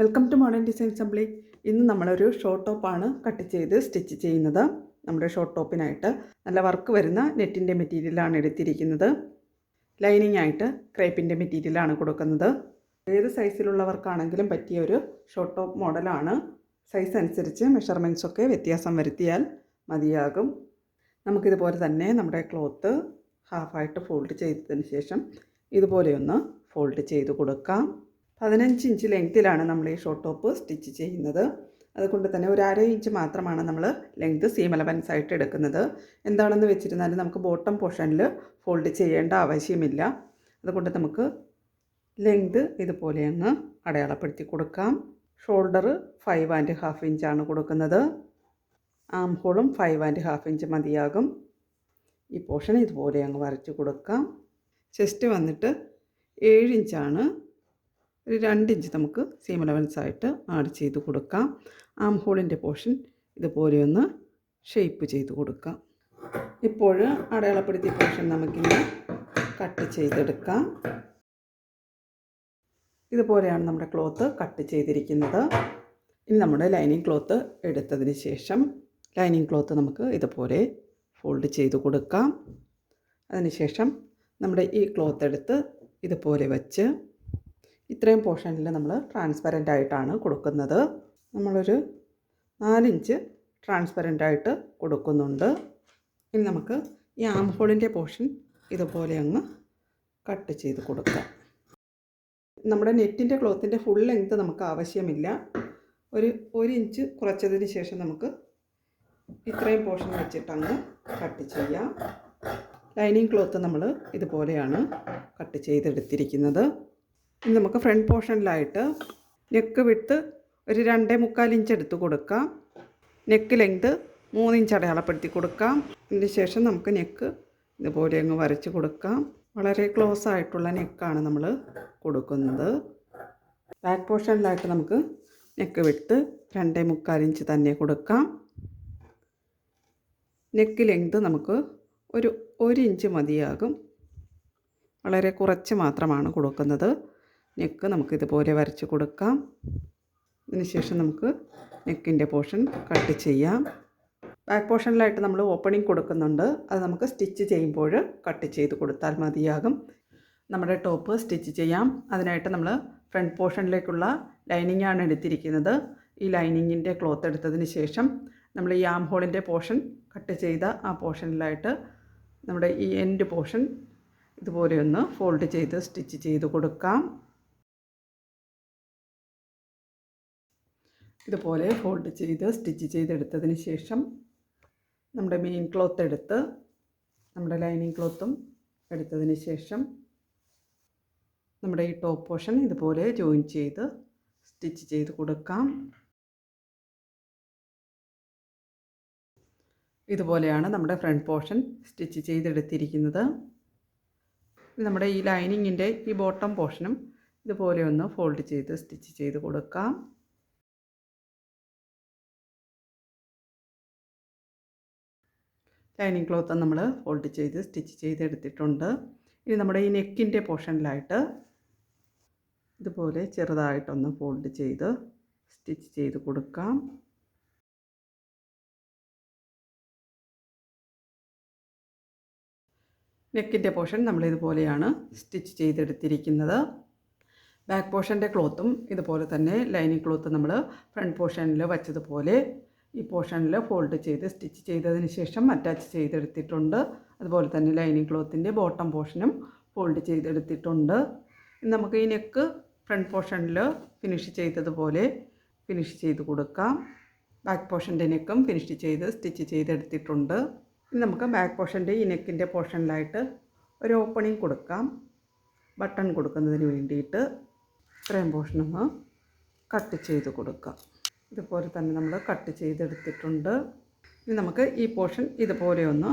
Welcome to modern design assembly ഇന്ന് നമ്മളൊരു short ടോപ്പാണ് കട്ട് ചെയ്ത് സ്റ്റിച്ച് ചെയ്യുന്നത്. നമ്മുടെ ഷോർട്ട് ടോപ്പിനായിട്ട് നല്ല വർക്ക് വരുന്ന നെറ്റിന്റെ മെറ്റീരിയലാണ് എടുത്തിരിക്കുന്നത്. ലൈനിങ് ആയിട്ട് ക്രേപ്പിന്റെ മെറ്റീരിയലാണ് കൊടുക്കുന്നത്. ഏത് സൈസിലുള്ളവർക്കാണെങ്കിലും പറ്റിയ ഒരു ഷോർട്ട് ടോപ്പ് മോഡലാണ് സൈസ് അനുസരിച്ച് മെഷർമെന്റ്സൊക്കെ വ്യത്യാസം വരുത്തിയാൽ മതിയാകും. നമുക്കിതുപോലെ തന്നെ നമ്മുടെ ക്ലോത്ത് ഹാഫായിട്ട് ഫോൾഡ് ചെയ്തതിന് ശേഷം ഇതുപോലെയൊന്ന് ഫോൾഡ് ചെയ്ത് കൊടുക്കാം. പതിനഞ്ച് ഇഞ്ച് ലെങ്ത്തിലാണ് നമ്മൾ ഈ ഷോർട്ട് ടോപ്പ് സ്റ്റിച്ച് ചെയ്യുന്നത്. അതുകൊണ്ട് തന്നെ ഒരു അര ഇഞ്ച് മാത്രമാണ് നമ്മൾ ലെങ്ത് സീം അലവൻസ് ആയിട്ട് എടുക്കുന്നത്. എന്താണെന്ന് വെച്ചിരുന്നാൽ നമുക്ക് ബോട്ടം പോർഷനിൽ ഫോൾഡ് ചെയ്യേണ്ട ആവശ്യമില്ല. അതുകൊണ്ട് നമുക്ക് ലെങ്ത് ഇതുപോലെ അങ്ങ് അടയാളപ്പെടുത്തി കൊടുക്കാം. ഷോൾഡർ ഫൈവ് ആൻഡ് ഹാഫ് ഇഞ്ചാണ് കൊടുക്കുന്നത്. ആം ഹോളും ഫൈവ് ആൻഡ് ഹാഫ് ഇഞ്ച് മതിയാകും. ഈ പോർഷൻ ഇതുപോലെ അങ്ങ് വരച്ച് കൊടുക്കാം. ചെസ്റ്റ് വന്നിട്ട് ഏഴ് ഇഞ്ചാണ് ഒരു രണ്ട് ഇഞ്ച് നമുക്ക് സീം അലവൻസ് ആയിട്ട് ആഡ് ചെയ്ത് കൊടുക്കാം. ആം ഹോളിന്റെ പോർഷൻ ഇതുപോലെ ഒന്ന് ഷേപ്പ് ചെയ്ത് കൊടുക്കാം. ഇപ്പോൾ അടയാളപ്പെടുത്തിയ പോർഷൻ നമുക്കിന്ന് കട്ട് ചെയ്തെടുക്കാം. ഇതുപോലെയാണ് നമ്മുടെ ക്ലോത്ത് കട്ട് ചെയ്തിരിക്കുന്നത്. ഇനി നമ്മുടെ ലൈനിങ് ക്ലോത്ത് എടുത്തതിന് ശേഷം ലൈനിങ് ക്ലോത്ത് നമുക്ക് ഇതുപോലെ ഫോൾഡ് ചെയ്ത് കൊടുക്കാം. അതിനുശേഷം നമ്മുടെ ഈ ക്ലോത്ത് എടുത്ത് ഇതുപോലെ വെച്ച് ഇത്രയും പോർഷനിൽ നമ്മൾ ട്രാൻസ്പെറന്റ് ആയിട്ടാണ് കൊടുക്കുന്നത്. നമ്മളൊരു നാലിഞ്ച് ട്രാൻസ്പെറന്റ് ആയിട്ട് കൊടുക്കുന്നുണ്ട്. ഇനി നമുക്ക് ഈ ആം ഹോളിന്റെ പോർഷൻ ഇതുപോലെ അങ്ങ് കട്ട് ചെയ്ത് കൊടുക്കാം. നമ്മുടെ നെറ്റിന്റെ ക്ലോത്തിന്റെ ഫുൾ ലെങ്ത് നമുക്ക് ആവശ്യമില്ല. ഒരു ഒരു ഇഞ്ച് കുറച്ചതിന് ശേഷം നമുക്ക് ഇത്രയും പോർഷൻ വെച്ചിട്ട് അങ്ങ് കട്ട് ചെയ്യാം. ലൈനിങ് ക്ലോത്ത് നമ്മൾ ഇതുപോലെയാണ് കട്ട് ചെയ്തെടുത്തിരിക്കുന്നത്. ഇനി നമുക്ക് ഫ്രണ്ട് പോർഷനിലായിട്ട് നെക്ക് വിട്ട് ഒരു രണ്ടേ മുക്കാൽ ഇഞ്ച് എടുത്ത് കൊടുക്കാം. നെക്ക് ലെങ്ത് മൂന്ന് ഇഞ്ച് അടയാളപ്പെടുത്തി കൊടുക്കാം. അതിന് ശേഷം നമുക്ക് നെക്ക് ഇതുപോലെ അങ്ങ് വരച്ച് കൊടുക്കാം. വളരെ ക്ലോസ് ആയിട്ടുള്ള നെക്കാണ് നമ്മൾ കൊടുക്കുന്നത്. ബാക്ക് പോർഷനിലായിട്ട് നമുക്ക് നെക്ക് വിട്ട് രണ്ടേ മുക്കാൽ ഇഞ്ച് തന്നെ കൊടുക്കാം. നെക്ക് ലെങ്ത് നമുക്ക് ഒരു ഒരു ഇഞ്ച് മതിയാകും. വളരെ കുറച്ച് മാത്രമാണ് കൊടുക്കുന്നത്. നെക്ക് നമുക്ക് ഇതുപോലെ വരച്ച് കൊടുക്കാം. അതിനുശേഷം നമുക്ക് നെക്കിന്റെ പോർഷൻ കട്ട് ചെയ്യാം. ബാക്ക് പോർഷനിലായിട്ട് നമ്മൾ ഓപ്പണിംഗ് കൊടുക്കുന്നുണ്ട്. അത് നമുക്ക് സ്റ്റിച്ച് ചെയ്യുമ്പോൾ കട്ട് ചെയ്ത് കൊടുത്താൽ മതിയാകും. നമ്മുടെ ടോപ്പ് സ്റ്റിച്ച് ചെയ്യാം. അതിനായിട്ട് നമ്മൾ ഫ്രണ്ട് പോർഷനിലേക്കുള്ള ലൈനിങ് ആണ് എടുത്തിരിക്കുന്നത്. ഈ ലൈനിങ്ങിന്റെ ക്ലോത്ത് എടുത്തതിന് ശേഷം നമ്മൾ ഈ ആം ഹോളിന്റെ പോർഷൻ കട്ട് ചെയ്ത ആ പോർഷനിലായിട്ട് നമ്മുടെ ഈ എൻഡ് പോർഷൻ ഇതുപോലെ ഒന്ന് ഫോൾഡ് ചെയ്ത് സ്റ്റിച്ച് ചെയ്ത് കൊടുക്കാം. ഇതുപോലെ ഫോൾഡ് ചെയ്ത് സ്റ്റിച്ച് ചെയ്തെടുത്തതിന് ശേഷം നമ്മുടെ മെയിൻ ക്ലോത്ത് എടുത്ത് നമ്മുടെ ലൈനിങ് ക്ലോത്തും എടുത്തതിന് ശേഷം നമ്മുടെ ഈ ടോപ്പ് പോർഷൻ ഇതുപോലെ ജോയിൻ ചെയ്ത് സ്റ്റിച്ച് ചെയ്ത് കൊടുക്കാം. ഇതുപോലെയാണ് നമ്മുടെ ഫ്രണ്ട് പോർഷൻ സ്റ്റിച്ച് ചെയ്തെടുത്തിരിക്കുന്നത്. നമ്മുടെ ഈ ലൈനിങ്ങിന്റെ ഈ ബോട്ടം പോർഷനും ഇതുപോലെ ഒന്ന് ഫോൾഡ് ചെയ്ത് സ്റ്റിച്ച് ചെയ്ത് കൊടുക്കാം. ലൈനിങ് ക്ലോത്ത് നമ്മൾ ഫോൾഡ് ചെയ്ത് സ്റ്റിച്ച് ചെയ്ത് എടുത്തിട്ടുണ്ട് ഇനി നമ്മുടെ ഈ നെക്കിന്റെ പോർഷനിലായിട്ട് ഇതുപോലെ ചെറുതായിട്ടൊന്ന് ഫോൾഡ് ചെയ്ത് സ്റ്റിച്ച് ചെയ്ത് കൊടുക്കാം. നെക്കിന്റെ പോർഷൻ നമ്മൾ ഇതുപോലെയാണ് സ്റ്റിച്ച് ചെയ്തെടുത്തിരിക്കുന്നത്. ബാക്ക് പോർഷന്റെ ക്ലോത്തും ഇതുപോലെ തന്നെ ലൈനിങ് ക്ലോത്ത് നമ്മൾ ഫ്രണ്ട് പോർഷനിൽ വച്ചതുപോലെ ഈ പോർഷനിൽ ഫോൾഡ് ചെയ്ത് സ്റ്റിച്ച് ചെയ്തതിന് ശേഷം അറ്റാച്ച് ചെയ്തെടുത്തിട്ടുണ്ട്. അതുപോലെ തന്നെ ലൈനിങ് ക്ലോത്തിന്റെ ബോട്ടം പോർഷനും ഫോൾഡ് ചെയ്തെടുത്തിട്ടുണ്ട്. നമുക്ക് ഈ നെക്ക് ഫ്രണ്ട് പോർഷനിൽ ഫിനിഷ് ചെയ്തതുപോലെ ഫിനിഷ് ചെയ്ത് കൊടുക്കാം. ബാക്ക് പോർഷന്റെ നെക്കും ഫിനിഷ് ചെയ്ത് സ്റ്റിച്ച് ചെയ്തെടുത്തിട്ടുണ്ട്. ഇനി നമുക്ക് ബാക്ക് പോർഷന്റെ ഈ നെക്കിന്റെ പോർഷനിലായിട്ട് ഒരു ഓപ്പണിംഗ് കൊടുക്കാം. ബട്ടൺ കൊടുക്കുന്നതിന് വേണ്ടിയിട്ട് ഇത്രയും പോർഷനൊന്ന് കട്ട് ചെയ്ത് കൊടുക്കാം. ഇതുപോലെ തന്നെ നമ്മൾ കട്ട് ചെയ്തെടുത്തിട്ടുണ്ട്. ഇനി നമുക്ക് ഈ പോർഷൻ ഇതുപോലെ ഒന്ന്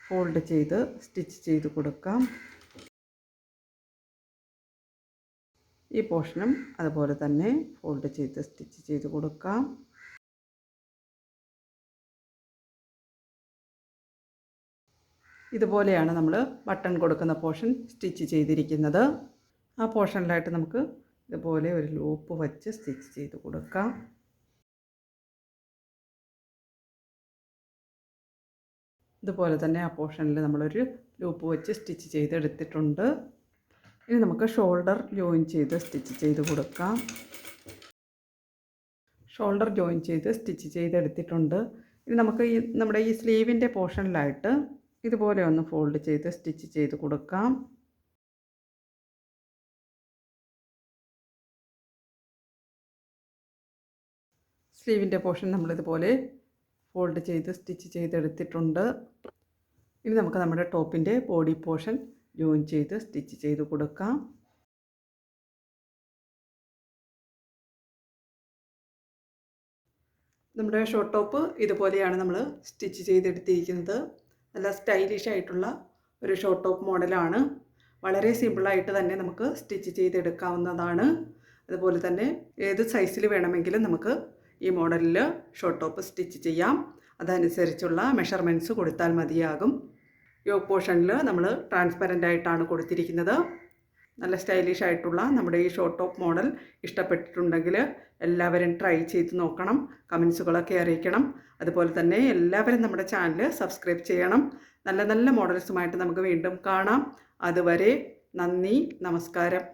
ഫോൾഡ് ചെയ്ത് സ്റ്റിച്ച് ചെയ്ത് കൊടുക്കാം. ഈ പോർഷനും അതുപോലെ തന്നെ ഫോൾഡ് ചെയ്ത് സ്റ്റിച്ച് ചെയ്ത് കൊടുക്കാം. ഇതുപോലെയാണ് നമ്മൾ ബട്ടൺ കൊടുക്കുന്ന പോർഷൻ സ്റ്റിച്ച് ചെയ്തിരിക്കുന്നത്. ആ പോർഷനിലായിട്ട് നമുക്ക് ഇതുപോലെ ഒരു ലൂപ്പ് വച്ച് സ്റ്റിച്ച് ചെയ്ത് കൊടുക്കാം. ഇതുപോലെ തന്നെ ആ പോർഷനിൽ നമ്മളൊരു ലൂപ്പ് വെച്ച് സ്റ്റിച്ച് ചെയ്തെടുത്തിട്ടുണ്ട്. ഇനി നമുക്ക് ഷോൾഡർ ജോയിൻ ചെയ്ത് സ്റ്റിച്ച് ചെയ്ത് കൊടുക്കാം. ഷോൾഡർ ജോയിൻ ചെയ്ത് സ്റ്റിച്ച് ചെയ്തെടുത്തിട്ടുണ്ട്. ഇനി നമുക്ക് ഈ നമ്മുടെ ഈ സ്ലീവിന്റെ പോർഷനിലായിട്ട് ഇതുപോലെ ഒന്ന് ഫോൾഡ് ചെയ്ത് സ്റ്റിച്ച് ചെയ്ത് കൊടുക്കാം. സ്ലീവിന്റെ പോർഷൻ നമ്മളിതുപോലെ ഫോൾഡ് ചെയ്ത് സ്റ്റിച്ച് ചെയ്തെടുത്തിട്ടുണ്ട്. ഇനി നമുക്ക് നമ്മുടെ ടോപ്പിന്റെ ബോഡി പോർഷൻ ജോയിൻ ചെയ്ത് സ്റ്റിച്ച് ചെയ്ത് കൊടുക്കാം. നമ്മുടെ ഷോർട്ട് ടോപ്പ് ഇതുപോലെയാണ് നമ്മൾ സ്റ്റിച്ച് ചെയ്തെടുത്തിരിക്കുന്നത്. നല്ല സ്റ്റൈലിഷ് ആയിട്ടുള്ള ഒരു ഷോർട്ട് ടോപ്പ് മോഡലാണ്. വളരെ സിമ്പിളായിട്ട് തന്നെ നമുക്ക് സ്റ്റിച്ച് ചെയ്തെടുക്കാവുന്നതാണ്. അതുപോലെ തന്നെ ഏത് സൈസിൽ വേണമെങ്കിലും നമുക്ക് ഈ മോഡലിൽ ഷോർട്ട് ടോപ്പ് സ്റ്റിച്ച് ചെയ്യാം. അതനുസരിച്ചുള്ള മെഷർമെന്റ്സ് കൊടുത്താൽ മതിയാകും. യോഗ് പോർഷനിൽ നമ്മൾ ട്രാൻസ്പെറന്റ് ആയിട്ടാണ് കൊടുത്തിരിക്കുന്നത്. നല്ല സ്റ്റൈലിഷ് ആയിട്ടുള്ള നമ്മുടെ ഈ ഷോർട്ട് ടോപ്പ് മോഡൽ ഇഷ്ടപ്പെട്ടിട്ടുണ്ടെങ്കിൽ എല്ലാവരും ട്രൈ ചെയ്ത് നോക്കണം. കമൻസുകളൊക്കെ അറിയിക്കണം. അതുപോലെ തന്നെ എല്ലാവരും നമ്മുടെ ചാനൽ സബ്സ്ക്രൈബ് ചെയ്യണം. നല്ല നല്ല മോഡൽസുമായിട്ട് നമുക്ക് വീണ്ടും കാണാം. അതുവരെ നന്ദി നമസ്കാരം.